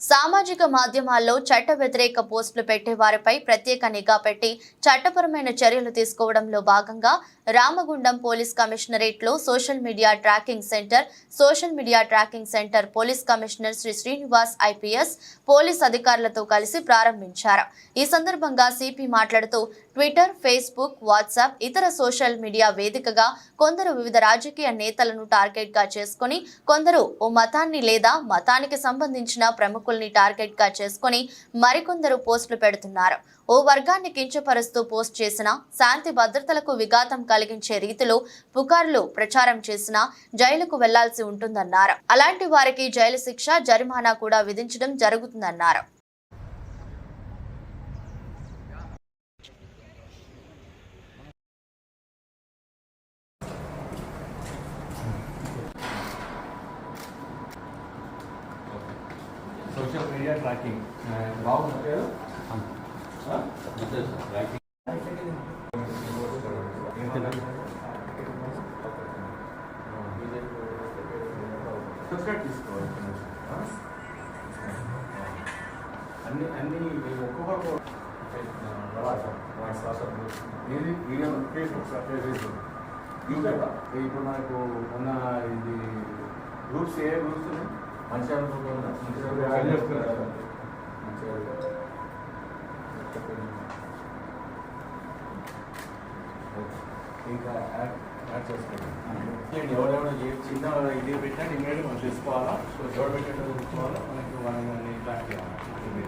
సామాజిక మాధ్యమాల్లో చట్ట వ్యతిరేక పోస్టులు పెట్టే వారిపై ప్రత్యేక నిఘా పెట్టి చట్టపరమైన చర్యలు తీసుకోవడంలో భాగంగా Ramagundam police కమిషనరేట్లో social media tracking centre social media tracking centre police commissioner Shri Srinivas IPS police అధికారులతో కలిసి ప్రారంభించారు. ఈ సందర్భంగా సిపి మాట్లాడుతూ ట్విట్టర్ ఫేస్బుక్ వాట్సాప్ ఇతర సోషల్ మీడియా వేదికగా కొందరు వివిధ రాజకీయ నేతలను టార్గెట్గా చేసుకుని కొందరు ఓ మతాన్ని లేదా మతానికి సంబంధించిన ప్రముఖుల్ని టార్గెట్గా చేసుకుని మరికొందరు పోస్టులు పెడుతున్నారు. ఓ వర్గాన్ని కించపరుస్తూ పోస్ట్ చేసిన శాంతి భద్రతలకు విఘాతం కలిగించే రీతిలో పుకార్లు ప్రచారం చేసినా జైలుకు వెళ్ళాల్సి ఉంటుందన్నారు. అలాంటి వారికి జైలు శిక్ష జరిమానా కూడా విధించడం జరుగుతుందన్నారు. సోషల్ మీడియా ట్రాకింగ్ బాగుంది పేరు తీసుకోవాలి అన్ని అన్ని ఒక్కొక్క ఇది వీడియో ఫేస్బుక్ ఫేస్బుక్ యూట్యూబ్ ఇప్పుడు మనకు ఉన్న ఇది గ్రూప్స్ ఏ గ్రూప్స్ ఉన్నాయి మంచిగా ఇంకా యాడ్ యాడ్ చేసుకోండి. ముఖ్యంగా ఎవరెవరు ఏ చిన్న ఇది పెట్టినా ఇమీడియట్ మనం తీసుకోవాలా సో ఎవరు తీసుకోవాలా తెలుసుకోవాలా మనకి వాళ్ళని ప్లాన్ చేయాలి?